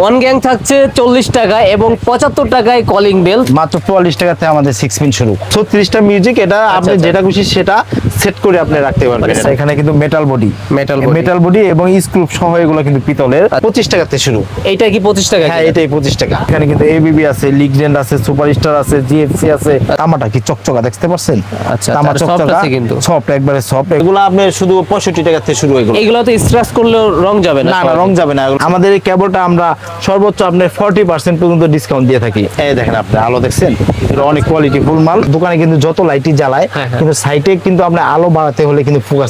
One gang থাকছে চল্লিশ টাকায় এবং পঁচাত্তর টাকায় কলিং বেল মাত্র চুয়াল্লিশ টাকাতে আমাদের সিক্স পিন শুরু। ছত্রিশটা মিউজিক এটা আপনি আচ্ছা। যেটা খুশি সেটা সেট করে আপনি রাখতে পারবেন। আচ্ছা। এখানে কিন্তু metal body body। Metal body এবং স্ক্রু সহ এগুলো কিন্তু পিতলের। পঁচিশ টাকাতে শুরু। এইটা কি পঁচিশ টাকা হ্যাঁ এটাই পঁচিশ টাকা। এখানে কিন্তু এবিবি আছে লিগজেন্ড আছে সুপারস্টার আছে জিএফসি আছে। তামাটা কি চকচকা দেখতে পারছেন? আচ্ছা, তামা চকচকা। কিন্তু। সফট একবারে সফট এগুলো আপনি শুধু পঁয়ষট্টি টাকা থেকে শুরু এগুলো। এগুলো তো স্ক্র্যাচ করলেও রং যাবে না না না রং যাবে না। আমাদের এই কেবলটা আমরা সর্বোচ্চ আপনি ফর্টি পার্সেন্ট পর্যন্ত ডিসকাউন্ট দিয়ে থাকি এই দেখেন আপনি আলো দেখছেন এটা অনেক কোয়ালিটি ফুল মাল দোকানে কিন্তু যত লাইটই জ্বালায় হ্যাঁ, হ্যাঁ। কিন্তু সাইটে কিন্তু আপনি আলো বাড়াতে হলে কিন্তু ফোকাস।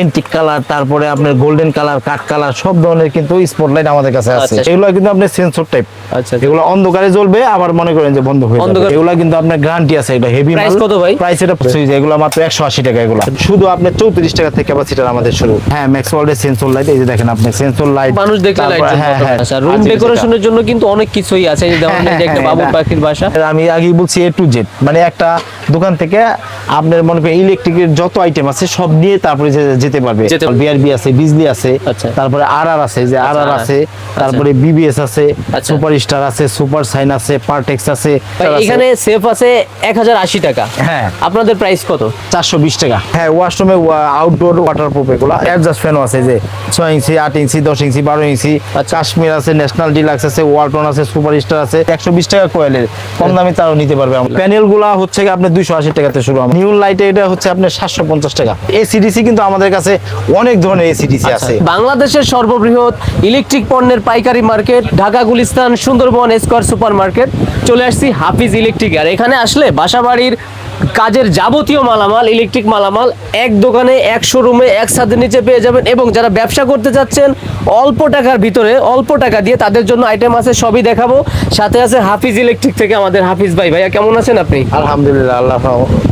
এন্টিক কালার তারপরে আপনার গোল্ডেন কালার কাঠ কালার সব ধরনের কিন্তু স্পটলাইট আমাদের কাছে আছে আচ্ছা। এগুলো কিন্তু আপনি সেন্সর টাইপ আচ্ছা। এগুলো অন্ধকারে জ্বলবে আবার মনে করেন যে বন্ধ হয়ে যাবে। এগুলো কিন্তু আপনার গ্যারান্টি আছে এটা হেভি Price কত ভাই? প্রাইস এটা সুইচ এগুলো মাত্র একশো আশি টাকা এগুলো। শুধু আপনার চৌত্রিশ টাকা থেকে ক্যাপাসিটার আমাদের শুরু। হ্যাঁ ম্যাক্স ওয়ার্ল্ডের সেন্সর লাইট এই যে দেখেন আপনি সেন্সর লাইট মানুষ দেখলে লাইট হ্যাঁ হ্যাঁ। আচ্ছা রুম ডেকোরেশনের জন্য কিন্তু অনেক কিছুই আছে। এই যেমন একটা হ্যাঁ, বাবুর এটা- পাখির বাসা। আমি আগেই বলছি এ টু জেড মানে একটা দোকান থেকে আপনার মনে করেন ইলেকট্রিকের যত আইটেম আছে সব নিয়ে তারপরে যেতে পারবে। বিআরবি আছে বিজলি আছে আচ্ছা। তারপরে আর আর আছে যে আর আর আছে তারপরে বিবিএস আছে আচ্ছা। সুপার স্টার আছে সুপার সাইন আছে পারটেক্স আছে। এখানে সেফ আছে এক হাজার আশি টাকা। হ্যাঁ। আপনাদের প্রাইস কত? চারশো বিশ টাকা। হ্যাঁ ওয়াশরুমে আউটডোর ওয়াটার প্রুফ এগুলো। অ্যাডজাস্ট ফ্যানও আছে যে ছয় ইঞ্চি আট ইঞ্চি দশ ইঞ্চি বারো ইঞ্চি। আচ্ছা। কাশ্মীর আছে ন্যাশনাল ডিলাক্স আছে ওয়ালটন আছে সুপার স্টার আছে। একশো বিশ টাকা কোয়েলের কম দামে তারও নিতে পারবে প্যানেলগুলা হচ্ছে গিয়ে আপনার দুইশো আশি টাকাতে শুরু নিউ লাইটে এটা হচ্ছে আপনার সাতশো পঞ্চাশ টাকা। এসিডিসি কিন্তু আমাদের কাছে অনেক ধরনের এসিডিসি আছে। বাংলাদেশের সর্ববৃহৎ ইলেকট্রিক পণ্যের পাইকারি market Dhaka Gulistan Sundarban square super market চলে আসছি হাফিজ ইলেকট্রিক আর এখানে আসলে বাসাবাড়ির কাজের যাবতীয় মালামাল ইলেকট্রিক মালামাল এক দোকানে এক শোরুমে এক ছাদের নিচে পেয়ে যাবেন এবং যারা ব্যবসা করতে চাচ্ছেন অল্প টাকার ভিতরে অল্প টাকা দিয়ে তাদের জন্য আইটেম আছে সবই দেখাবো। সাথে আছে হাফিজ ইলেকট্রিক থেকে আমাদের হাফিজ ভাই। ভাইয়া কেমন আছেন আপনি? আলহামদুলিল্লাহ আল্লাহ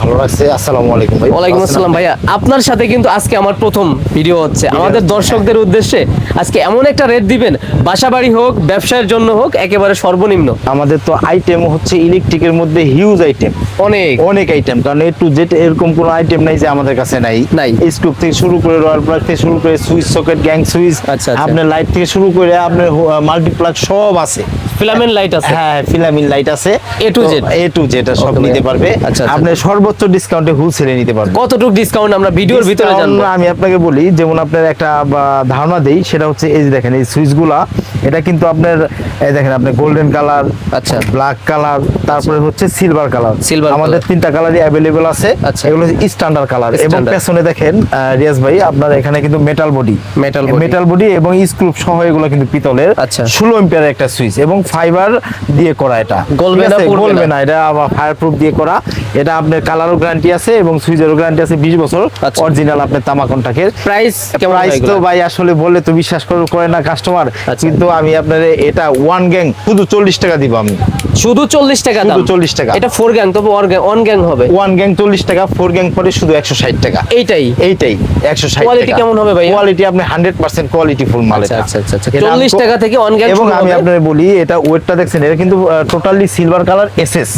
ভালো রাখছে। আসসালামু আলাইকুম ভাই। ওয়ালাইকুম আসসালাম ভাইয়া। আপনার সাথে কিন্তু আজকে আমার প্রথম ভিডিও হচ্ছে। আমাদের দর্শকদের উদ্দেশ্যে আজকে এমন একটা রেট দিবেন বাসাবাড়ি হোক ব্যবসার জন্য হোক একেবারে সর্বনিম্ন। আমাদের তো আইটেম হচ্ছে ইলেকট্রিকের মধ্যে হিউজ আইটেম অনেক। অনেক আইটেম কারণ এ টু জেড এরকম কোনো আইটেম নাই যে আমাদের কাছে নাই নাই। স্ক্রুপ থেকে শুরু করে রয়্যাল প্লাগ থেকে শুরু করে সুইচ সকেট গ্যাং সুইচ আচ্ছা, আচ্ছা। আপনার লাইট থেকে শুরু করে আপনার মাল্টিপ্লাগ সব আছে ফিলামেন্ট লাইট আছে হ্যাঁ ফিলামিন লাইট আছে A to Z। A to Z সব নিতে পারবে আচ্ছা, আচ্ছা। আপনি সর্বোচ্চ ডিসকাউন্টে হোলসেলে নিতে পারবেন কতটুকু ডিসকাউন্ট আমরা ভিডিওর ভিতরে জানব আমি আপনাকে বলি যেমন আপনার একটা ধারণা দেই সেটা হচ্ছে এই দেখেন এই সুইচগুলা এটা কিন্তু আপনার এই দেখেন আপনি গোল্ডেন কালার আচ্ছা। ব্ল্যাক কালার তারপরে হচ্ছে সিলভার কালার Silver আমাদের তিনটা কালারই অ্যাভেলেবেল আছে আচ্ছা। এগুলো হচ্ছে স্ট্যান্ডার্ড কালার এবং। পেছনে দেখেন রিয়াজ ভাই আপনার এখানে কিন্তু metal body body। Metal body এবং স্ক্রু সহ এগুলো কিন্তু পিতলের আচ্ছা। ষোলো এম্পিয়ার একটা সুইচ এবং ফাইবার দিয়ে করা এটা গলবে না? গলবে না। এটা আবার ফায়ার প্রুফ দিয়ে করা এটা আপনার কালারও গ্যারান্টি আছে এবং সুইচেরও গ্যারান্টি আছে বিশ বছর আচ্ছা। অরিজিনাল আপনার তামা কন্টাক্টের প্রাইস প্রাইস তো ভাই আসলে বললে তো বিশ্বাস করে না কাস্টমার আচ্ছা। কিন্তু আমি আপনার এটা ওয়ান গ্যাং শুধু চল্লিশ টাকা দিব আমি শুধু চল্লিশ টাকা দাম শুধু 40 টাকা। এটা ফোর গ্যাং তবে অন গ্যাং হবে ওয়ান গ্যাং চল্লিশ টাকা ফোর গ্যাং পরে শুধু একশো ষাট টাকা এইটাই এইটাই একশো ষাট Quality কেমন হবে ভাইয়া? কোয়ালিটি আপনি হান্ড্রেড পার্সেন্ট কোয়ালিটি ফুল মাল আচ্ছা, এটা। আচ্ছা, আচ্ছা, আচ্ছা। এটা আমি 40 টাকা থেকে on gang এবং আমি হবে? আপনার বলি এটা ওয়েটটা দেখছেন এটা কিন্তু টোটালি সিলভার কালার এসএস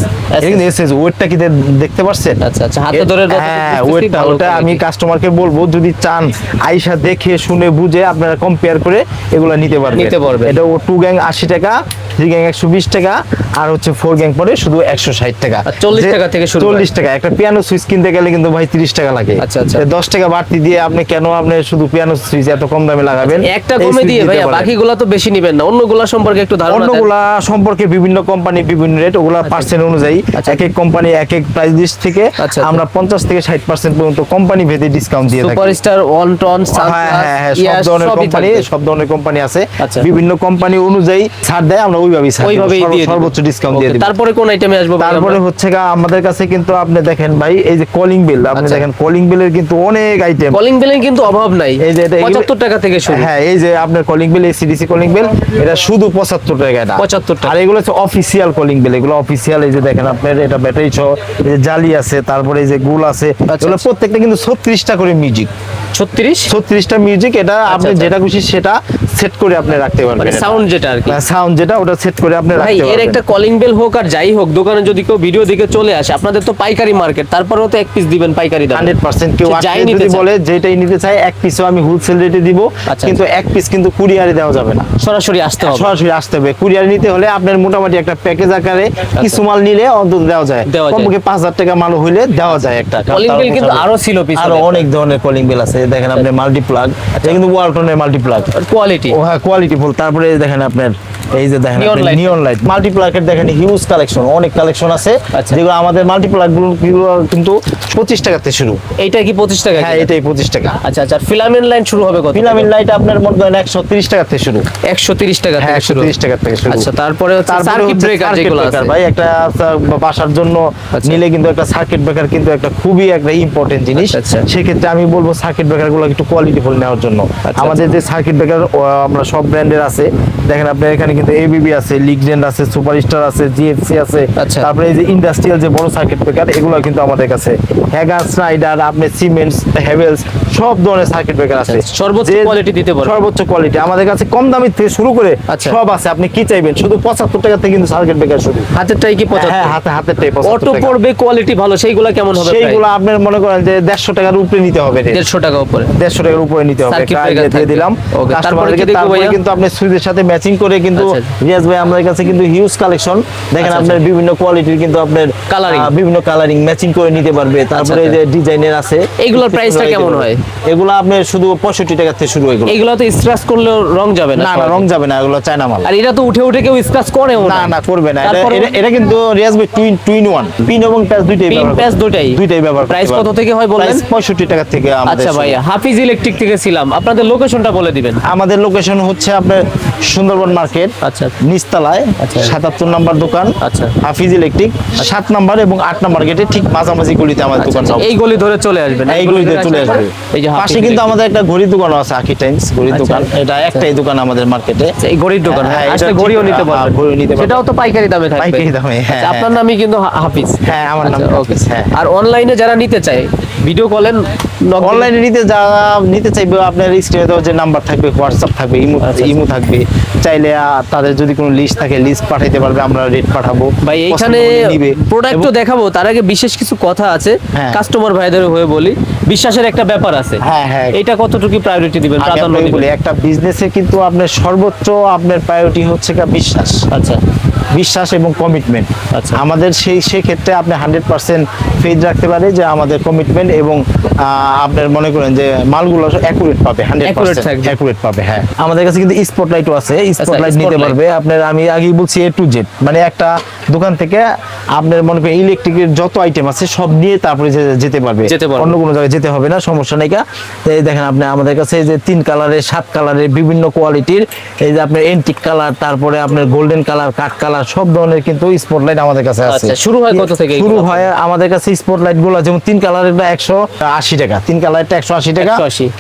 কিন্তু এসএস ওয়েটটা কি দেখতে পাচ্ছেন আচ্ছা, আচ্ছা, হাতে ধরে হ্যাঁ ওয়েটটা ওটা আমি কাস্টমারকে বলব যদি চান আইসা দেখে শুনে বুঝে আপনারা কম্পেয়ার করে এগুলা নিতে পারবেন। নিতে পারবেন। এটা ও টু গ্যাং আশি টাকা থ্রি গ্যাং একশো বিশ টাকা আর হচ্ছে ফোর গ্যাং পরে শুধু একশো ষাট টাকা। আর 40 টাকা থেকে শুরু হয়। চল্লিশ টাকা একটা পিয়ানো সুইচ কিনতে গেলে কিন্তু ভাই তিরিশ টাকা লাগে। আচ্ছা, আচ্ছা। দশ টাকা বাড়তি দিয়ে আপনি কেন আপনি শুধু পিয়ানো সুইচ এত কম দামে লাগাবেন? একটা এই কমে দিয়ে পারেন। বাকিগুলা তো বেশি নিবেন না অন্যগুলা সম্পর্কে একটু ধারণা অন্যগুলা সম্পর্কে বিভিন্ন কোম্পানি বিভিন্ন রেট ওগুলা পার্সেন্ট অনুযায়ী আচ্ছা। এক এক কোম্পানি এক এক প্রাইস লিস্ট থেকে আচ্ছা। আমরা পঞ্চাশ থেকে ষাট পার্সেন্ট পর্যন্ত কোম্পানি ভেদে ডিসকাউন্ট দিয়ে থাকি। সুপারস্টার ওয়ান টন হ্যাঁ হ্যাঁ হ্যাঁ সব ধরনের কোম্পানি সব ধরনের কোম্পানি আছে। আচ্ছা। বিভিন্ন কোম্পানি অনুযায়ী ছাড় দেয় আমরা ওইভাবেই। ওইভাবেই দিয়ে সর্বোচ্চ ডিসকাউন্ট দিয়ে দিব। তারপরে কোন আইটেমে আসব তারপরে হচ্ছে আমাদের কাছে কিন্তু আপনি দেখেন ভাই এই যে কলিং বিল আপনি আচ্ছা। দেখেন কলিং বিলের কিন্তু অনেক আইটেম কলিং বেলের কিন্তু অভাব নাই। এই যে এটা- এগুলো- পঁচাত্তর টাকা থেকে শুরু। হ্যাঁ এই যে আপনার calling bell AC DC calling bell এটা শুধু পঁচাত্তর টাকা এটা 75 টাকা। আর এগুলো হচ্ছে অফিসিয়াল কলিং বেল এগুলো অফিসিয়াল এই যে দেখেন আপনার এটা ব্যাটারি ছ জালি আছে তারপরে এই যে গুল আছে এগুলো আচ্ছা। প্রত্যেকটা কিন্তু ছত্রিশটা করে মিউজিক ছত্রিশ? ছত্রিশটা মিউজিক এটা আপনি আচ্ছা। যেটা খুশি সেটা সেট করে আপনি রাখতে মানে পারবেন সাউন্ড যেটা আর কি। সাউন্ড যেটা ওটা সেট করে আপনি রাখতে এর একটা কলিং বেল হোক আর যাই হোক দোকানে যদি কেউ ভিডিও দিকে চলে আসে আপনাদের তো পাইকারি মার্কেট তারপরেও তো এক পিস দিবেন পাইকারি দাম। হান্ড্রেড পার্সেন্ট কেউ যাই নিতে বলে যেটাই নিতে চায় এক পিসও আমি হোলসেল রেটে দিব আচ্ছা, কিন্তু এক পিস কিন্তু কুরিয়ারে দেওয়া যাবে না। সরাসরি আসতে হবে। সরাসরি আসতে হবে। কুরিয়ার নিতে হলে আপনার মোটামুটি একটা প্যাকেজ আকারে কিছু মাল নিলে অন্তত দেওয়া যায়। আচ্ছা। কমপক্ষে পাঁচ হাজার টাকা মাল হইলে দেওয়া যায় একটা। কলিং বেল কিন্তু আরও ছিল পিছনে আরও অনেক ধরনের কলিং বেল আছে। দেখেন আপনি মাল্টি প্লাগ এটা কিন্তু ওয়ালটনের মাল্টি প্লাগ কোয়ালিটি ও হ্যাঁ কোয়ালিটি ফুল তারপরে দেখেন আপনার এই যে দেখেন নিয়ন লাইট মাল্টি প্লাগের দেখেন হিউজ কালেকশন অনেক কালেকশন আছে। আচ্ছা। যেগুলো আমাদের মাল্টি প্লাগগুলো গুলো কিন্তু পঁচিশ টাকাতে শুরু। এইটা কি পঁচিশ টাকা হ্যাঁ এটাই পঁচিশ টাকা। আচ্ছা আচ্ছা ফিলামেন্ট লাইন শুরু হবে কত? ফিলামেন্ট লাইট আপনার মনে করেন একশো তিরিশ টাকা থেকে শুরু। একশো তিরিশ টাকা হ্যাঁ থেকে একশো শুরু তিরিশ টাকা থেকে শুরু। আচ্ছা তারপরে সার্কিট ব্রেকার যেগুলো আছে। ভাই একটা বাসার জন্য আচ্ছা। নিলে কিন্তু একটা সার্কিট ব্রেকার কিন্তু একটা খুবই একটা ইম্পর্টেন্ট জিনিস। আচ্ছা, আচ্ছা। সেক্ষেত্রে আমি বলব সার্কিট ব্রেকারগুলো একটু কোয়ালিটি ফুল নেওয়ার জন্য। আচ্ছা। আমাদের যে সার্কিট ব্রেকার আমরা সব ব্র্যান্ডের আছে। দেখেন আপনার এখানে কিন্তু এবিবি আছে লিগজেন্ড আছে সুপারস্টার আছে জিএফসি আছে। আচ্ছা। তারপরে এই যে ইন্ডাস্ট্রিয়াল যে বড় সার্কিট ব্রেকার এগুলো কিন্তু আমাদের কাছে। হ্যাগার স্নাইডার আপনি সিমেন্টস হেভেলস সব ধরনের সার্কিট ব্রেকার আছে। আচ্ছা, সর্বোচ্চ quality দিতে পারবে। সর্বোচ্চ কোয়ালিটি আমাদের কাছে কম দামি থেকে শুরু করে আচ্ছা। সব আছে। আপনি কি চাইবেন? শুধু পঁচাত্তর টাকা থেকে কিন্তু সার্কিট ব্রেকার শুরু। হাতেরটাই কি 75 হ্যাঁ হাতে হাতে টাই অটো পড়বে কোয়ালিটি ভালো সেইগুলা কেমন হবে সেইগুলো আপনার মনে করেন যে দেড়শো টাকার উপরে নিতে হবে দেড়শো টাকা উপরে। দেড়শো টাকার উপরে নিতে হবে। দিয়ে দিলাম। কাস্টমারকে তারপরে কিন্তু আপনি সুইচের সাথে ম্যাচিং করে কিন্তু আচ্ছা। রিয়াজ ভাই আমাদের কাছে কিন্তু হিউজ কালেকশন দেখেন আচ্ছা, আপনার বিভিন্ন কোয়ালিটির কিন্তু আপনার। আহ, বিভিন্ন কালারিং ম্যাচিং করে নিতে পারবে। তারপরে যে ডিজাইনের আছে এইগুলোর price টা নিতে কেমন হয়? এগুলো আপনার শুধু পঁয়ষট্টি টাকা থেকে শুরু এগুলো। এইগুলো তো স্ক্র্যাচ করলেও রং যাবে না না রং যাবে না এগুলো চায়না মাল। আর এটা তো উঠে উঠে কেউ স্ক্র্যাচ করে না। না করবে না। এটা- এটা- কিন্তু রিয়াজ ভাই টুইন টুইন ওয়ান পিন এবং প্যাচ দুইটাই পিন প্যাচ দুটাই দুইটাই। ব্যবহার প্রাইস কত থেকে হয় প্রাইস পঁয়ষট্টি টাকা থেকে আমাদের আচ্ছা শুরু। হাফিজ ইলেকট্রিক থেকে ছিলাম। আপনাদের লোকেশনটা বলে দিবেন। আমাদের লোকেশন হচ্ছে আপনার সুন্দরবন মার্কেট আচ্ছা। নিচতলায় আচ্ছা। সাতাত্তর নাম্বার দোকান আচ্ছা। হাফিজ ইলেকট্রিক সাত নাম্বার এবং আট নাম্বার গেটে ঠিক মাঝামাঝি গলিতে আমাদের দোকান আচ্ছা, এই গলি ধরে চলে আসবেন। এই গলিতে চলে আসবে এই যে পাশে কিন্তু আমাদের একটা ঘড়ির দোকান আছে আকি টাইমস ঘড়ির আচ্ছা। দোকান। এটা একটাই দোকান আমাদের মার্কেটে। আচ্ছা, এই ঘড়ির দোকান। হ্যাঁ, আসলে ঘড়িও নিতে পারবেন। ঘড়িও নিতে পারবেন। সেটাও তো পাইকারি দামে থাকবে। পাইকারি দামে, হ্যাঁ, আচ্ছা, আপনার। নামই কিন্তু হাফিজ। হ্যাঁ আমার নাম আচ্ছা, হাফিজ, হ্যাঁ। আর অনলাইনে যারা নিতে চায় ভিডিও কলেন অনলাইনে নিতে যারা নিতে চাইবে আপনার স্ক্রিনে দেওয়া যে নাম্বার থাকবে হোয়াটসঅ্যাপ থাকবে ইমো আচ্ছা, ইমো থাকবে। চাইলে তাদের যদি কোনো লিস্ট থাকে লিস্ট পাঠাইতে পারবে আমরা রেট পাঠাবো। ভাই এইখানে প্রোডাক্ট তো দেখাবো তার আগে বিশেষ কিছু কথা আছে হ্যাঁ। কাস্টমার ভাইদের হয়ে বলি। বিশ্বাসের একটা ব্যাপার আছে। হ্যাঁ, হ্যাঁ। এটা কতটুকু প্রায়োরিটি দিবেন প্রাধান্য দিবেন? একটা বিজনেসে কিন্তু আপনার সর্বোচ্চ আপনার প্রায়োরিটি হচ্ছে কি বিশ্বাস। আচ্ছা। বিশ্বাস এবং কমিটমেন্ট আচ্ছা। আমাদের সেই সেই ক্ষেত্রে আপনি হান্ড্রেড পার্সেন্ট ফেজ রাখতে পারে যে আমাদের কমিটমেন্ট এবং আপনার মনে করেন যে মালগুলো অ্যাকুরেট পাবে হান্ড্রেড Accurate পার্সেন্ট থাকবে। অ্যাকুরেট পাবে হ্যাঁ। আমাদের কাছে কিন্তু স্পটলাইটও আছে স্পটলাইট নিতে পারবে। আপনার আমি আগেই বলছি এ টু জেড মানে একটা দোকান থেকে আপনার মনে করেন ইলেকট্রিকের যত আইটেম আছে সব নিয়ে তারপরে যেতে পারবে। অন্য কোনো জায়গায় যেতে হবে না সমস্যা নাই এই দেখেন আপনি আমাদের কাছে যে তিন কালারের সাত কালারের বিভিন্ন কোয়ালিটির এই যে আপনার এন্টিক কালার তারপরে আপনার গোল্ডেন কালার কাঠ কালার সব ধরনের কিন্তু স্পটলাইট আমাদের কাছে আছে। আচ্ছা, শুরু হয় কত থেকে শুরু হয় আমাদের কাছে স্পটলাইটগুলো যেমন তিন কালারেরটা একশো আশি টাকা। তিন কালারটা একশো আশি টাকা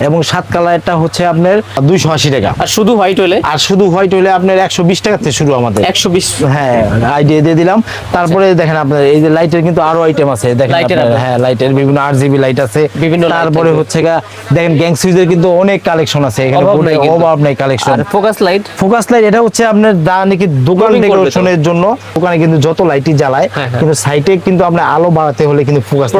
এবং সাত কালারটা হচ্ছে আপনার দুইশো আশি টাকা। আর শুধু হোয়াইট হলে? আর শুধু হোয়াইট হলে আপনার একশো বিশ টাকা থেকে শুরু আমাদের। একশো বিশ। হ্যাঁ আইডিয়া দিয়ে দিলাম। তারপরে দেখেন আপনার এই যে লাইটের কিন্তু আরও আইটেম আছে। দেখেন হ্যাঁ লাইটের বিভিন্ন আর জিবি লাইট আছে। বিভিন্ন তারপরে হচ্ছে দেখেন গ্যাং সুইচের কিন্তু অনেক কালেকশন আছে। এখানে অভাব নাই। কালেকশন আর ফোকাস লাইট ফোকাস লাইট এটা হচ্ছে আপনার দা নাকি দোকান। ডেকোরেশনের জন্য। দোকানে কিন্তু যত লাইটই জ্বালায় হ্যাঁ, হ্যাঁ। কিন্তু সাইটে কিন্তু আমরা আলো বাড়াতে হলে কিন্তু ফোকাস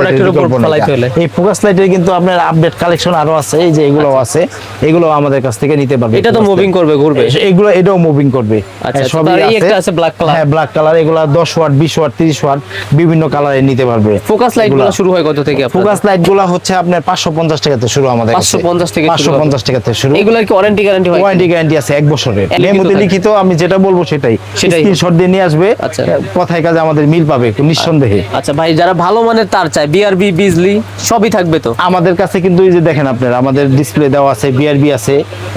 লাইটের। এই ফোকাস লাইটের কিন্তু আপনার আপডেট কালেকশন আরও আছে এই যে এগুলো আছে এগুলো আমাদের কাছ থেকে নিতে পারবে। এটা তো মুভিং করবে ঘুরবে। এগুলো এটাও মুভিং করবে। আচ্ছা, হ্যাঁ, তো তার এই একটা আছে black color। হ্যাঁ ব্ল্যাক কালার এগুলো 10 ওয়াট 20 ওয়াট 30 ওয়াট বিভিন্ন কালারে নিতে পারবে। ফোকাস লাইটগুলো এগুলা। শুরু হয় কত থেকে ফোকাস লাইটগুলো হচ্ছে আপনার 550 টাকা থেকে শুরু আমাদের কাছে। 550 থেকে 550 টাকা থেকে শুরু। এগুলোর কি ওয়ারেন্টি গ্যারান্টি হয়? ওয়ারেন্টি গ্যারান্টি আছে এক বছরের। মেমোতে লিখিত আমি যেটা বলব সেটাই। স্ক্রিনশট দিয়ে নিয়ে আসবে। আচ্ছা। কথায় কাজে আমাদের মিল পাবে নিঃসন্দেহে। আচ্ছা ভাই যারা ভালো মানের তার চায় বিআরবি বিজলি সবই থাকবে তো আমাদের কাছে কিন্তু এই যে দেখেন আপনার আমাদের ডিসপ্লে দেওয়া আছে বিআরবি আছে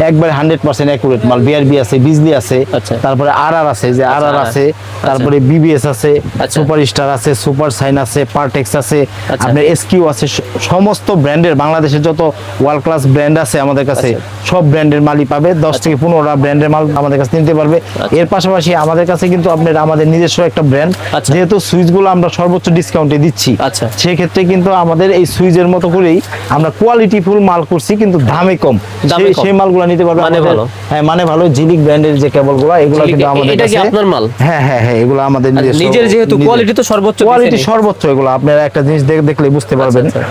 একবার হান্ড্রেড পার্সেন্ট অ্যাকুরেট মাল বিআরবি আছে বিজলি আছে আচ্ছা। তারপরে আর আর আছে যে আর আর আছে তারপরে বিবিএস আছে আচ্ছা। সুপার স্টার আছে সুপার সাইন আছে পার্টেক্স আছে আচ্ছা। আপনার এসকিউ আছে সমস্ত ব্র্যান্ডের বাংলাদেশের যত ওয়ার্ল্ড ক্লাস ব্র্যান্ড আছে আমাদের কাছে সব ব্র্যান্ডের মালই পাবে দশ থেকে পনেরোটা ব্র্যান্ডের মাল আমাদের কাছে নিতে পারবে এর পাশাপাশি আমাদের কাছে কিন্তু আপনার আমাদের নিজস্ব একটা ব্র্যান্ড আচ্ছা। যেহেতু সুইচগুলো আমরা সর্বোচ্চ ডিসকাউন্টে দিচ্ছি আচ্ছা। সেক্ষেত্রে কিন্তু আমাদের এই সুইচের মতো করেই আমরা কোয়ালিটি ফুল মাল করছি কিন্তু দামে কম। সেই- মালগুলা মালগুলো নিতে পারবে মানে ভালো। হ্যাঁ মানে ভালো জিলিক ব্র্যান্ডের যে কেবলগুলো এগুলো কিন্তু আমাদের এটা কি কাছে আপনার মাল? হ্যাঁ হ্যাঁ হ্যাঁ এগুলো আমাদের নিজের যেহেতু কোয়ালিটি তো সর্বোচ্চ কোয়ালিটি সর্বোচ্চ এগুলো। আপনারা একটা জিনিস দেখ- দেখলে বুঝতে পারবেন। আচ্ছা,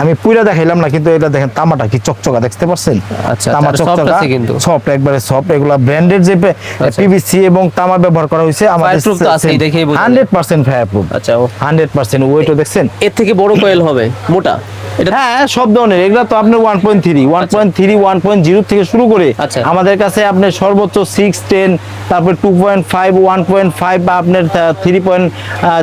আমি পুরা দেখাইলাম না কিন্তু এটা দেখেন তামাটা কি চকচকা দেখতে পাচ্ছেন আচ্ছা, তামা চকচকা কিন্তু। সফট একবারে সফট এগুলা ব্র্যান্ডেড যে আচ্ছা। পিভিসি এবং তামা ব্যবহার করা হয়েছে আমাদের প্রুফ তো আছে দেখেই বোঝা যায়। হান্ড্রেড পার্সেন্ট ফায়ার প্রুফ আচ্ছা ও হান্ড্রেড পার্সেন্ট ওয়েটও দেখছেন এর থেকে বড় কয়েল হবে মোটা হ্যাঁ সব ধরনের। এগুলা তো আপনার one point three one point three one point zero থেকে শুরু করে আচ্ছা। আমাদের কাছে আপনার সর্বোচ্চ সিক্স টেন তারপরে two point five one point five বা আপনার থ্রি পয়েন্ট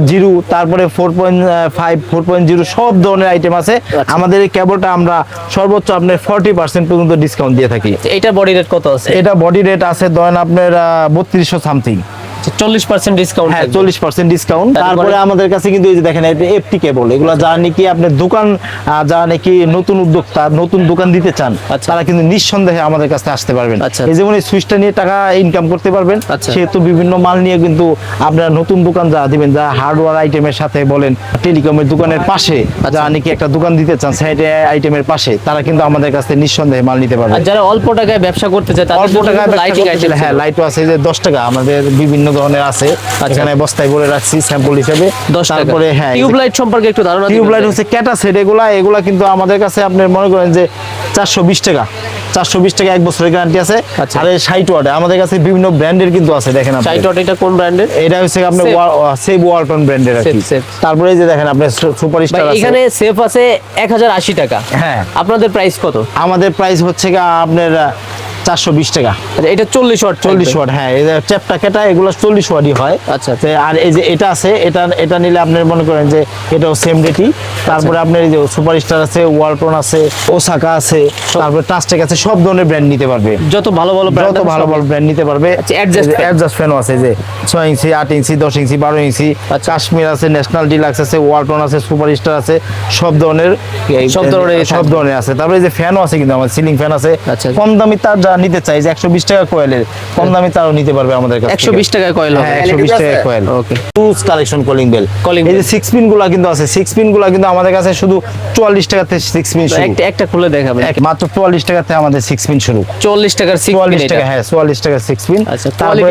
জিরো তারপরে four point five four point zero সব ধরনের আইটেম আছে। আচ্ছা। আমাদের এই কেবলটা আমরা সর্বোচ্চ আপনার ফর্টি পার্সেন্ট পর্যন্ত ডিসকাউন্ট দিয়ে থাকি। এটা বডি রেট কত আছে? এটা বডি রেট আছে ধরেন আপনার বত্রিশশো সামথিং ডিসকাউন্ট হ্যাঁ চল্লিশ পার্সেন্ট ডিসকাউন্ট তারপরে- তারপরে আমাদের কাছে কিন্তু এই যে দেখেন এফটি কেবল এগুলো যারা নাকি আপনার দোকান আহ, নাকি নতুন উদ্যোক্তা নতুন দোকান দিতে চান আচ্ছা। তারা কিন্তু নিঃসন্দেহে আমাদের কাছে আসতে পারবেন আচ্ছা। এই যেমন এই সুইচটা নিয়ে টাকা ইনকাম করতে পারবেন আচ্ছা। সেহেতু বিভিন্ন মাল নিয়ে কিন্তু আপনারা নতুন দোকান যারা দিবেন হার্ডওয়্যার আইটেমের সাথে বলেন টেলিকমের দোকানের পাশে আচ্ছা। যারা নাকি একটা দোকান দিতে চান সাইড আইটেমের পাশে তারা কিন্তু আমাদের কাছে নিঃসন্দেহে মাল নিতে পারবে যারা অল্প টাকায় ব্যবসা করতে চায় অল্প টাকায় লাইটিং আইটেম হ্যাঁ লাইটও আছে যে দশ টাকা আমাদের বিভিন্ন ধরনের আছে। আচ্ছা। এখানে বস্তায় ভরে রাখছি স্যাম্পল হিসেবে। তারপরে হ্যাঁ টিউব লাইট সম্পর্কে একটু ধারণা টিউবলাইট হচ্ছে ক্যাটা সেট এগুলা এগুলা কিন্তু আমাদের কাছে আপনি মনে করেন যে চারশো বিশ টাকা। চারশো বিশ টাকা এক বছরের গ্যারান্টি আছে। আচ্ছা। আর ষাট ওয়াটে আমাদের কাছে বিভিন্ন ব্র্যান্ডের কিন্তু আছে দেখেন আপনি। সাইট এটা কোন ব্র্যান্ডের এটা হচ্ছে আপনার Save। সেভ ওয়ালটন ব্র্যান্ডের Save। তারপরে এই যে দেখেন আপনার সুপার স্টার আছে। এখানে সেফ আছে এক হাজার আশি টাকা। হ্যাঁ। আপনাদের প্রাইস কত? আমাদের প্রাইস হচ্ছে আপনার চারশো বিশ টাকা আচ্ছা এটা চল্লিশ ওয়াট চল্লিশ ওয়াট হ্যাঁ এই চ্যাপটা কেটা এগুলো চল্লিশ ওয়াটই হয় আচ্ছা। আর এই যে এটা আছে এটা এটা নিলে আপনি মনে করেন যে এটাও সেম রেটই তারপরে আচ্ছা। আপনার এই যে সুপার স্টার আছে ওয়ালটন আছে ওসাকা আছে তারপরে টাস্টেক আছে সব ধরনের ব্র্যান্ড নিতে পারবে যত ভালো ভালো brand যত ভালো ভালো ব্র্যান্ড নিতে পারবে আচ্ছা। অ্যাডজাস্ট ফ্যানও আছে যে ছয় ইঞ্চি আট ইঞ্চি দশ ইঞ্চি বারো ইঞ্চি আচ্ছা। কাশ্মীর আছে ন্যাশনাল ডিলাক্স আছে ওয়ালটন আছে সুপার স্টার আছে সব ধরনের সব ধরনের সব ধরনের আছে তারপরে যে ফ্যানও আছে কিন্তু আমার সিলিং ফ্যান আছে আচ্ছা। কম দামি তার যা নিতে চাই যে একশো বিশ টাকা কোয়েলের কম দামি তারও নিতে পারবে আমাদের কাছে একশো বিশ টাকায় কয়েল হবে। হ্যাঁ একশো বিশ টাকা কোয়েল ওকে টুস কালেকশন কলিং বেল Calling এই যে সিক্স পিনগুলা কিন্তু আছে। সিক্স পিনগুলা কিন্তু আমাদের কাছে শুধু চুয়াল্লিশ টাকাতে সিক্স পিন শুরু। একটা একটা খুলে দেখাবেন। এক- মাত্র চুয়াল্লিশ টাকাতে আমাদের সিক্স পিন শুরু। চল্লিশ টাকার চুয়াল্লিশ টাকা হ্যাঁ চুয়াল্লিশ টাকা সিক্স পিন আচ্ছা,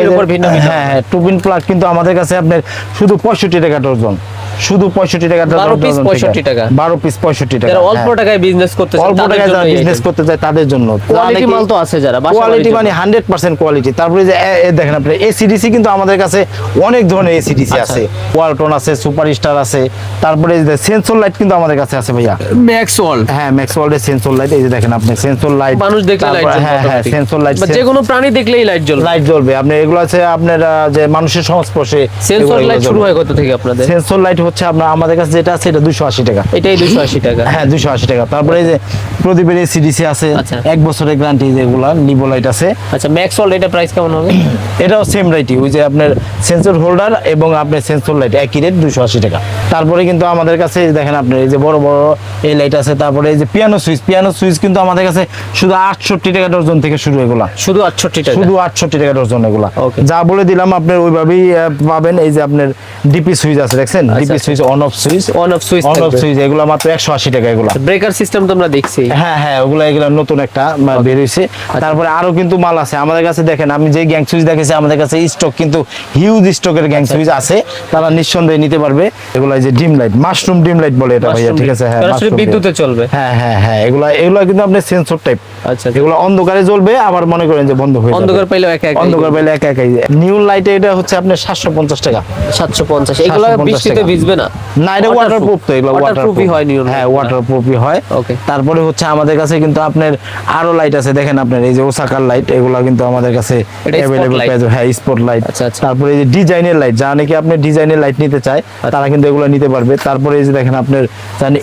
উপর ভিন্ন। হ্যাঁ হ্যাঁ টু পিন প্লাগ কিন্তু আমাদের কাছে আপনার শুধু পঁয়ষট্টি টাকা ডজন। শুধু পঁয়ষট্টি টাকা 12 piece 65 টাকা। বারো পিস পঁয়ষট্টি টাকা অল্প হ্যাঁ। টাকায় বিজনেস করতে চায় অল্প টাকায় যারা বিজনেস করতে চায় তাদের জন্য। Quality মাল তো আছে যারা, কোয়ালিটি মানে হান্ড্রেড পার্সেন্ট কোয়ালিটি তারপরে যে দেখেন আপনি এসিডিসি কিন্তু আমাদের কাছে অনেক ধরনের এসিডিসি আচ্ছা। আছে। ওয়ালটন আছে সুপার স্টার আছে। তারপরে সেন্সর লাইট কিন্তু আমাদের কাছে আছে ভাইয়া। ম্যাক্স ওয়ার্ল্ড হ্যাঁ ম্যাক্স ওয়ার্ল্ডের সেন্সর লাইট এই যে দেখেন আপনি সেন্সর লাইট মানুষ দেখলে লাইট জ্বলবে হ্যাঁ হ্যাঁ সেন্সর লাইট যে কোনো প্রাণী দেখলেই লাইট জ্বলবে। লাইট জ্বলবে। আপনি এগুলো আছে আপনার যে মানুষের সংস্পর্শে সেন্সর লাইট শুরু হয় কত থেকে আপনাদের? সেন্সর লাইট হচ্ছে আপনার আমাদের কাছে যেটা আছে এটা দুশো আশি টাকা। এটাই দুশো আশি টাকা। হ্যাঁ দুশো আশি টাকা। তারপরে যে প্রদীপের সিডিসি আছে। আচ্ছা। এক বছরের গ্যারান্টি যেগুলা নিবো লাইট আছে। আচ্ছা ম্যাক্স এটা প্রাইস কেমন হবে? এটাও সেম রাইটই ওই যে আপনার সেন্সর হোল্ডার এবং আপনার সেন্সর লাইট একই রেট দুশো আশি টাকা। তারপরে কিন্তু আমাদের কাছে দেখেন আপনার এই যে বড় বড় এই লাইট আছে তারপরে এই যে পিয়ানো সুইচ পিয়ানো সুইচ কিন্তু আমাদের কাছে শুধু আটষট্টি টাকা ডজন থেকে শুরু এগুলা। শুধু আটষট্টি টাকা? শুধু আটষট্টি টাকা ডজন এগুলা। যা বলে দিলাম আপনার ওইভাবেই পাবেন। এই যে আপনার ডিপি সুইচ আছে দেখছেন? DP. Switch on off switch on off switch on off switch এগুলো মাত্র একশো আশি টাকা এগুলা। ব্রেকার সিস্টেম তোমরা দেখছি। হ্যাঁ হ্যাঁ ওগুলো এগুলো নতুন একটা মা- বের হয়েছে আচ্ছা। তারপরে আরও কিন্তু মাল আছে। আমাদের কাছে দেখেন আমি যে গ্যাং সুইচ দেখেছি আমাদের কাছে স্টক কিন্তু হিউজ স্টকের গ্যাং আচ্ছা। সুইচ আছে। তারা নিঃসন্দেহে নিতে পারবে। এগুলো যে dim light mushroom dim light বলে এটা ভাইয়া ঠিক আছে? হ্যাঁ বিদ্যুতে চলবে। হ্যাঁ হ্যাঁ হ্যাঁ এগুলো এগুলো কিন্তু আপনি সেন্সর টাইপ আচ্ছা এগুলো অন্ধকারে জ্বলবে আবার মনে করেন যে বন্ধ হয়ে অন্ধকার পাইলেও একা একা। অন্ধকার পাইলে একা একাই নিউ লাইটে এটা হচ্ছে আপনার সাতশো পঞ্চাশ টাকা। সাতশো পঞ্চাশ। এগুলো বৃষ্টিতে ভিজবে না? না এটা ওয়াটার প্রুফ তো এগুলো ওয়াটারপ্রুফই হয় নিউ হ্যাঁ ওয়াটার প্রুফই হয়। Okay. তারপরে হচ্ছে আমাদের কাছে কিন্তু আপনার আরও লাইট আছে। দেখেন আপনার এই যে ওসাকার লাইট এগুলো কিন্তু আমাদের কাছে অ্যাভেলেবল। পেয়ে যাবে। হ্যাঁ স্পট লাইট আচ্ছা, আচ্ছা। তারপরে এই যে ডিজাইনের লাইট যা নাকি আপনি ডিজাইনের লাইট নিতে চায় তারা কিন্তু এগুলো নিতে পারবে। তারপরে এই যে দেখেন আপনার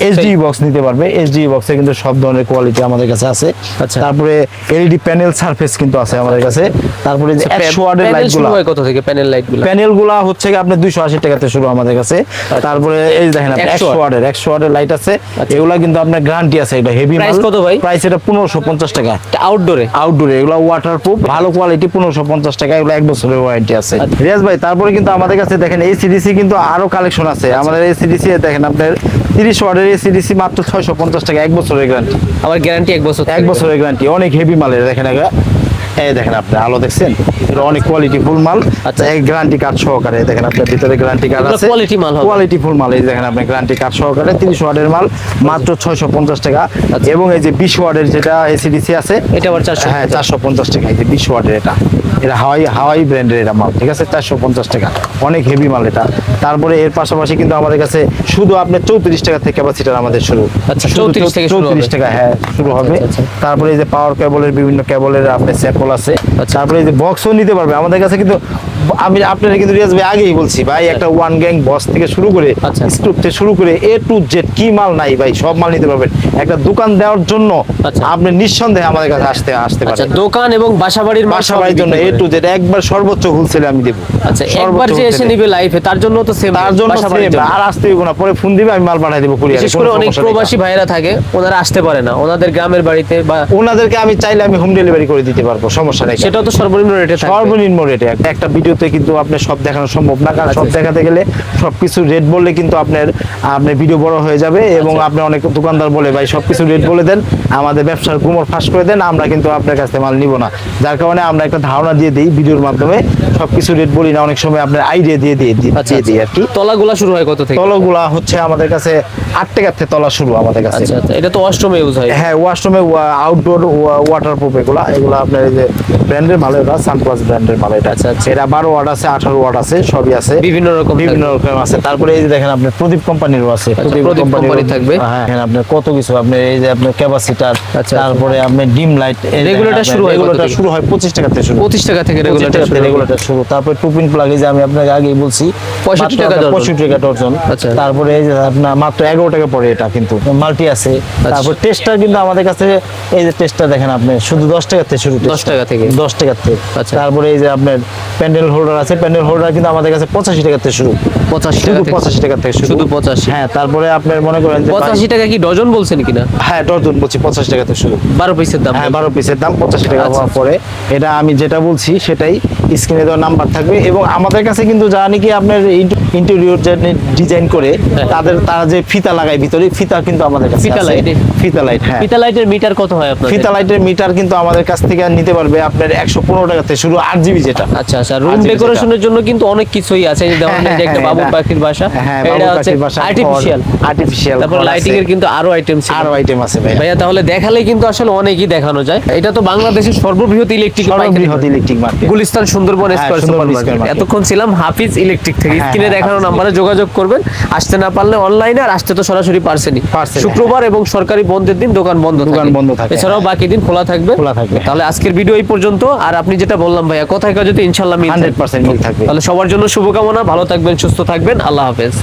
এইচডি বক্স নিতে পারবে। এইচডি বক্সে কিন্তু সব ধরনের কোয়ালিটি আমাদের কাছে আছে। আচ্ছা। তারপরে এলইডি প্যানেল সারফেস কিন্তু আছে আমাদের কাছে। তারপরে যে একশো ওয়াটের প্যানেল লাইটগুলো হয় কত থেকে প্যানেল লাইটগুলো প্যানেলগুলা হচ্ছে দুইশো আশি টাকাতে শুরু আমাদের কাছে। তারপরে এই যে দেখেন আপনি 100 একশো ওয়াটের একশো ওয়াটের লাইট আছে। আচ্ছা। এগুলা কিন্তু আপনার গ্যারান্টি আছে এটা হেভি Price কত ভাই? প্রাইস এটা পনেরোশো পঞ্চাশ টাকা। আউটডোরে আউটডোর এগুলো ওয়াটার প্রুফ ভালো কোয়ালিটি পনেরোশো পঞ্চাশ টাকা এগুলো এক বছরের ওয়ারেন্টি আছে। রিয়াজ ভাই তারপরে কিন্তু আমাদের কাছে দেখেন এই সিডিসি কিন্তু আরও কালেকশন আছে। আমাদের এই সিডিসি দেখেন আপনার তিরিশ ওয়ার্ডের সিডিসি মাত্র ছয়শো পঞ্চাশ টাকা এক বছরের গ্যারান্টি আবার গ্যারান্টি এক বছর এক বছরের গ্যারান্টি অনেক হেভি মালের দেখেন আগে এই দেখেন আপনি আলো দেখছেন? এটা অনেক কোয়ালিটি ফুল মাল। আচ্ছা। এই গ্যারান্টি কার্ড সহকারে দেখেন আপনার ভিতরে গ্যারান্টি কার্ড আছে। quality মাল কোয়ালিটি ফুল মাল এই দেখেন আপনি গ্যারান্টি কার্ড সহকারে 30 ওয়াটের মাল মাত্র 650 টাকা। আচ্ছা। এবং এই যে 20 ওয়াটের যেটা এসিডিসি আছে এটা আবার 450 হ্যাঁ 450 টাকা এই যে 20 ওয়াটের এটা। এটা হাওয়াই হাওয়াই ব্র্যান্ডের এটা মাল ঠিক আছে? 450 টাকা। অনেক হেভি মাল এটা। তারপরে এর পাশাপাশি কিন্তু আমাদের কাছে শুধু আপনার 34 টাকা থেকে ক্যাপাসিটার আমাদের শুরু। আচ্ছা, শুধু 34 থেকে শুরু 34 টাকা হ্যাঁ শুরু হবে। আচ্ছা, আচ্ছা। তারপরে এই যে পাওয়ার কেবলের বিভিন্ন কেবলের আপনার স্যাম্পল আছে। তারপরে এই যে বক্সও নিতে পারবে আমাদের কাছে কিন্তু আমি আপনারা কিন্তু রিয়াজ ভাই আগেই বলছি ভাই একটা ওয়ান গ্যাং বক্স থেকে শুরু করে আচ্ছা। স্টুপ থেকে শুরু করে এ টু জেড কি মাল নাই ভাই সব মাল নিতে পারবেন। একটা দোকান দেওয়ার জন্য আচ্ছা। আপনি নিঃসন্দেহে আমাদের কাছে আসতে আসতে আচ্ছা পারেন। দোকান এবং বাসাবাড়ির মাল বাসা সবই বাড়ির জন্য এ টু জেড একবার সর্বোচ্চ হোলসেলে আমি দেবো। আচ্ছা একবার যে এসে। নিবে লাইফে তার জন্য তো সেম তার জন্য আর আসতে হইব না। পরে ফোন দিবে আমি মাল পাঠিয়ে দেবো কুরিয়ারে বিশেষ করে অনেক প্রবাসী ভাইরা থাকে ওনারা আসতে পারে না। ওনাদের গ্রামের বাড়িতে বা ওনাদেরকে আমি চাইলে আমি হোম ডেলিভারি করে দিতে পারব সমস্যা নেই। সেটা তো সর্বনিম্ন রেটে সর্বনিম্ন রেটে একটা ভিডিওতে কিন্তু আপনি সব দেখানো সম্ভব না। কারণ সব আচ্ছা। দেখাতে গেলে সবকিছু রেট বললে কিন্তু আপনার আপনার ভিডিও বড় হয়ে যাবে এবং আচ্ছা। আপনি অনেক দোকানদার বলে ভাই সবকিছু রেট বলে দেন আমাদের ব্যবসার গুমর ফাঁস করে দেন আমরা কিন্তু আপনার কাছে মাল নিব না। যার কারণে আমরা একটা ধারণা দিয়ে দিই ভিডিওর মাধ্যমে সবকিছু রেট বলি না অনেক সময় আপনার আইডিয়া দিয়ে দিয়ে দিয়ে আচ্ছা দিয়ে দিই আর কি। তলাগুলা শুরু হয় কত থেকে? তলগুলা হচ্ছে আমাদের কাছে আট টাকার থেকে তলা শুরু আমাদের কাছে। আচ্ছা আচ্ছা। এটা তো অষ্টমে ইউজ হয়। হ্যাঁ ওয়াশরুমে আউটডোর ওয়াটার প্রুফ এগুলা। এগুলো আপনার এই যে ব্র্যান্ডের মাল এটা সানপ্লাস ব্র্যান্ডের মাল এটা। আচ্ছা, আচ্ছা। এটা বারো ওয়াট আছে আঠারো ওয়াট আছে সবই আছে। বিভিন্ন রকম বিভিন্ন রকম আছে। তারপরে এই যে দেখেন আপনার প্রদীপ কোম্পানিরও আছে। আচ্ছা, প্রদীপ company থাকবে। হ্যাঁ এখানে আপনার কত কিছু আপনার এই যে আপনার ক্যাপাসিটার আচ্ছা। তারপরে আপনার ডিম লাইট Regulator শুরু হয় রেগুলেটর শুরু হয় পঁচিশ টাকা থেকে শুরু। পঁচিশ টাকা থেকে রেগুলেটর রেগুলেটর রেগুলেটর শুরু তারপরে টুপিন প্লাগ যে আমি আপনাকে আগেই বলছি 65 টাকা পঁয়ষট্টি টাকা ডজন। আচ্ছা। তারপরে এই যে আপনার মাত্র এগারো টাকা পড়ে এটা কিন্তু মাল্টি আছে। আচ্ছা। তারপর টেস্টার কিন্তু আমাদের কাছে এই যে টেস্টার দেখেন আপনি শুধু দশ টাকা থেকে শুরু 10 টাকা থেকে। দশ টাকা থেকে আচ্ছা। তারপরে এই যে আপনার প্যান্ডেল হোল্ডার আছে। প্যানেল হোল্ডার কিন্তু আমাদের কাছে পঁচাশি টাকা থেকে শুরু। পঁচাশি টাকা থেকে। পঁচাশি টাকা থেকে শুরু। শুধু 85 হ্যাঁ তারপরে আপনার মনে করেন যে পঁচাশি টাকা কি ডজন বলছেন কিনা? হ্যাঁ ডজন বলছি পঁচাশি টাকা থেকে শুরু। বারো পিসের দাম হ্যাঁ বারো পিসের দাম পঁচাশি টাকা আচ্ছা, হওয়ার পরে। এটা আমি যেটা বলছি সেটাই স্ক্রিনে দেওয়ার নাম্বার থাকবে এবং আমাদের কাছে কিন্তু যারা নাকি আপনার ইন্টেরিয়র ডিজাইন করে হ্যাঁ। তাদের তারা যে ফিতা লাগায় ভিতরে ফিতা কিন্তু আমাদের কাছে ফিতা আছে। light? ফিতা লাইট হ্যাঁ। ফিতা লাইটের মিটার কত হয় আপনার ফিতা লাইটের মিটার কিন্তু আমাদের কাছ থেকে নিতে পারবে আপনার একশো পনেরো টাকা থেকে শুরু আট জিবি যেটা। আচ্ছা আচ্ছা রুম ডেকোরেশনের জন্য কিন্তু অনেক কিছুই আছে এই যে দেখুন এই যে একটা হ্যাঁ, এটা- পাখির বাসা হ্যাঁ এটা হচ্ছে আর্টিফিশিয়াল আর্টিফিশিয়াল তারপর লাইটিং এর কিন্তু আরও আইটেম ছিল। আরও আইটেম আছে ভাই ভাইয়া তাহলে দেখালে কিন্তু আসলে অনেকই দেখানো যায়। এটা তো বাংলাদেশের সর্ববৃহৎ ইলেকট্রিক সর্ববৃহৎ ইলেকট্রিক মার্কেট গুলিস্তান সুন্দরবন হ্যাঁ, স্কয়ার সুন্দরবন সুপার মার্কেট। এতক্ষণ ছিলাম হাফিজ ইলেকট্রিক থেকে। হ্যাঁ, স্ক্রিনে হ্যাঁ, দেখানো নাম্বারে যোগাযোগ করবেন। আসতে না পারলে অনলাইনে আর আসতে তো সরাসরি শুক্রবার এবং সরকারি বন্ধের দিন দোকান বন্ধ দোকান বন্ধ থাকে, এছাড়াও বাকি দিন খোলা থাকবে। খোলা থাকবে। তাহলে আজকের ভিডিও এই পর্যন্ত। আর আপনি যেটা বললাম ভাইয়া কথায় কাজে ইনশাল্লাহ মিল হান্ড্রেড থাকবে। পার্সেন্ট মিল থাকবে। তাহলে সবার জন্য শুভকামনা। ভালো থাকবেন সুস্থ থাকবেন। আল্লাহ হাফেজ।